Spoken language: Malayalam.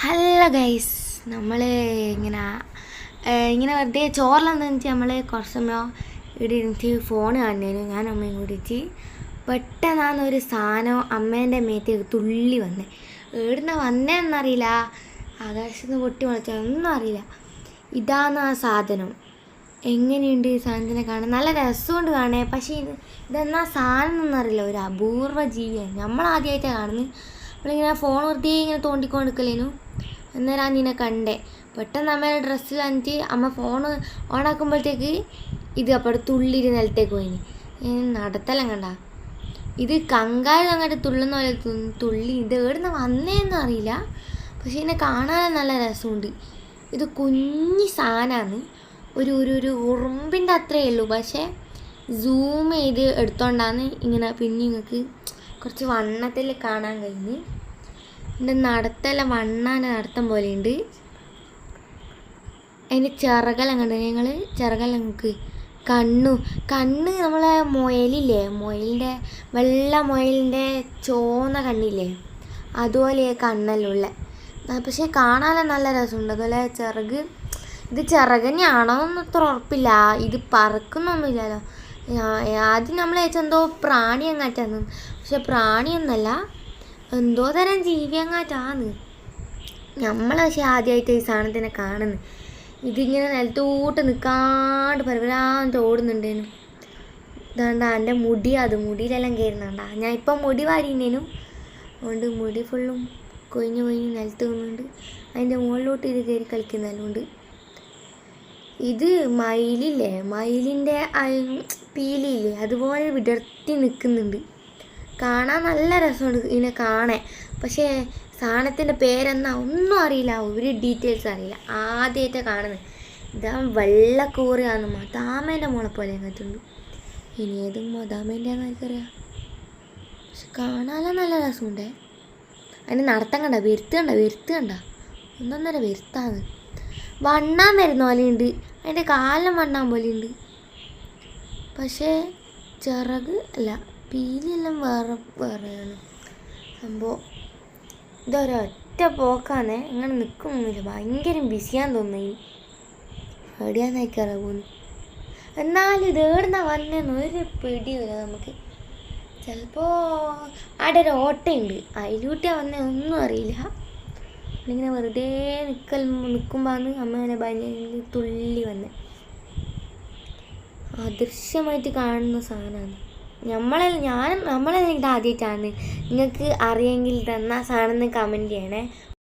ഹലോ ഗൈസ് നമ്മൾ ഇങ്ങനെ ഇങ്ങനെ വെറുതെ ചോറിലെന്ന് വെച്ചാൽ നമ്മൾ കുറച്ച് സമയം ഇവിടെ ഇരുന്നിട്ട് ഫോൺ കാണുന്നതിന് ഞാൻ അമ്മയും കൂടിയിട്ട് പെട്ടെന്നാണ് ഒരു സാധനം അമ്മേന്റെ മേത്തേക്ക് തുള്ളി വന്നേ. എവിടുന്ന വന്നേന്നറിയില്ല. ആകാശത്ത് പൊട്ടി മുളച്ചൊന്നും ഒന്നും അറിയില്ല. ഇതാണ് ആ സാധനം. എങ്ങനെയുണ്ട് ഈ സാധനത്തിനെ കാണാൻ? നല്ല രസമുണ്ട് കാണേ പക്ഷേ ഇത് ഇതെന്നാ സാധനം എന്നറിയില്ല ഒരു അപൂർവ ജീവിയാണ്. നമ്മൾ ആദ്യമായിട്ടാണ് കാണുന്നത്. നമ്മളിങ്ങനെ ഫോൺ വെറുതെ ഇങ്ങനെ തോണ്ടിക്കൊണ്ടിരിക്കലേനു അന്നേരം നിന്നെ കണ്ടേ. പെട്ടെന്ന് അമ്മയുടെ ഡ്രസ്സിൽ വന്നിട്ട് അമ്മ ഫോൺ ഓണാക്കുമ്പോഴത്തേക്ക് ഇത് അപ്പോൾ തുള്ളിരി നിലത്തേക്ക് പോയിന്. നടത്തലം കണ്ട. ഇത് കങ്കാലം അങ്ങോട്ട് തുള്ളുന്ന പോലെ തുള്ളി ഇത് എവിടുന്ന് വന്നേന്ന് അറിയില്ല. പക്ഷെ ഇതിനെ കാണാൻ നല്ല രസമുണ്ട്. ഇത് കുഞ്ഞി സാധനമാണ് ഒരു ഒരു ഒരു ഉറുമ്പിന്റെ അത്രയേ ഉള്ളൂ. പക്ഷേ സൂം ചെയ്ത് എടുത്തോണ്ടാന്ന് ഇങ്ങനെ പിന്നെ നിങ്ങൾക്ക് കുറച്ച് വണ്ണത്തിൽ കാണാൻ കഴിഞ്ഞ്. എന്റെ നടത്തല വണ്ണാന്റെ നടത്തം പോലെയുണ്ട്. അതിന്റെ ചിറകെല്ലാം കണ്ടു? ഞങ്ങൾ ചിറകെല്ലാം നമുക്ക് കണ്ണു. കണ്ണ് നമ്മളെ മുയലില്ലേ? മുയലിന്റെ വെള്ള മുയലിന്റെ ചോന്ന കണ്ണില്ലേ? അതുപോലെ കണ്ണെല്ലാം ഉള്ള. പക്ഷേ കാണാനും നല്ല രസമുണ്ട്. അതുപോലെ ചിറക് ഇത് ചിറക് തന്നെയാണോ എന്ന് ഉറപ്പില്ല. ഇത് പറക്കുന്നൊന്നുമില്ലല്ലോ. ആദ്യം നമ്മൾ എന്തോ പ്രാണി അങ്ങാറ്റാന്ന്. പക്ഷെ പ്രാണിയൊന്നല്ല എന്തോ തരം ജീവി അങ്ങാറ്റാന്ന്. നമ്മൾ പക്ഷെ ആദ്യമായിട്ട് ഈ സാധനത്തിനെ കാണുന്നു. ഇതിങ്ങനെ നിലത്തോട്ട് നിൽക്കാണ്ട് പരപരാണ്ട് ഓടുന്നുണ്ടേനു. ഇതാണ്ട എന്റെ മുടി അത് മുടിയിലെല്ലാം കയറുന്നുണ്ടാ. ഞാൻ ഇപ്പം മുടി വാരിനേനു അതുകൊണ്ട് മുടി ഫുള്ളും കൊഴിഞ്ഞ് കൊഴിഞ്ഞ് നിലത്ത് വീണുണ്ട് അതിന്റെ മുകളിലോട്ട് ഇത് കയറി കളിക്കുന്നതുകൊണ്ട് ഇത് മയിലില്ലേ? മയിലിന്റെ പീലിയില്ലേ? അതുപോലെ വിടർത്തി നിൽക്കുന്നുണ്ട്. കാണാൻ നല്ല രസമുണ്ട് ഇതിനെ കാണാൻ. പക്ഷേ സാധനത്തിന്റെ പേരെന്നാ ഒന്നും അറിയില്ല. ഒരു ഡീറ്റെയിൽസ് അറിയില്ല. ആദ്യമായിട്ടാണ് കാണുന്നത്. ഇതാ വെള്ളക്കൂറിയാന്ന് മദാമേന്റെ മോളെ പോലെ അങ്ങനത്തുണ്ട് ഇനി ഏതും മദാമേന്റെ എനിക്കറിയാം. പക്ഷെ കാണാനും നല്ല രസമുണ്ടേ. അതിന് നടത്തം കണ്ട വെരുത്ത് കണ്ട ഒന്നൊന്നര വെരുത്താണ് വണ്ണാൻ വരുന്ന പോലെയുണ്ട് അതിന്റെ കാലം വണ്ണാൻ പോലെയുണ്ട്. പക്ഷേ ചിറക് അല്ല പീലിയെല്ലാം വേറെ വേറെയാണ്. സംഭവം ഇതൊരൊറ്റ പോക്കാന്ന് ഇങ്ങനെ നിൽക്കുന്നില്ല. ഭയങ്കര ബിസിയാന്ന് തോന്നുന്നു. എവിടെയാന്ന് അയക്കാറാ പോകുന്നു എന്നാലും ഇത് എവിടുന്ന വന്നേന്ന് ഒരു പിടിയില്ല നമുക്ക്. ചിലപ്പോൾ അവിടെ ഒരു ഓട്ടയുണ്ട്. അതിലൂട്ടിയാ വന്നേ ഒന്നും അറിയില്ല. ഇങ്ങനെ വെറുതെ നിൽക്കൽ നിൽക്കുമ്പോഴാണ് അമ്മേനെ ഭയങ്കര തുള്ളി വന്നെ. അദൃശ്യമായിട്ട് കാണുന്ന സാധനമാണ് നമ്മളെ ഞാൻ നമ്മളെ ആദ്യമായിട്ടാണ്. നിങ്ങൾക്ക് അറിയെങ്കിൽ തന്ന സാധനം കമന്റ് ചെയ്യണേ.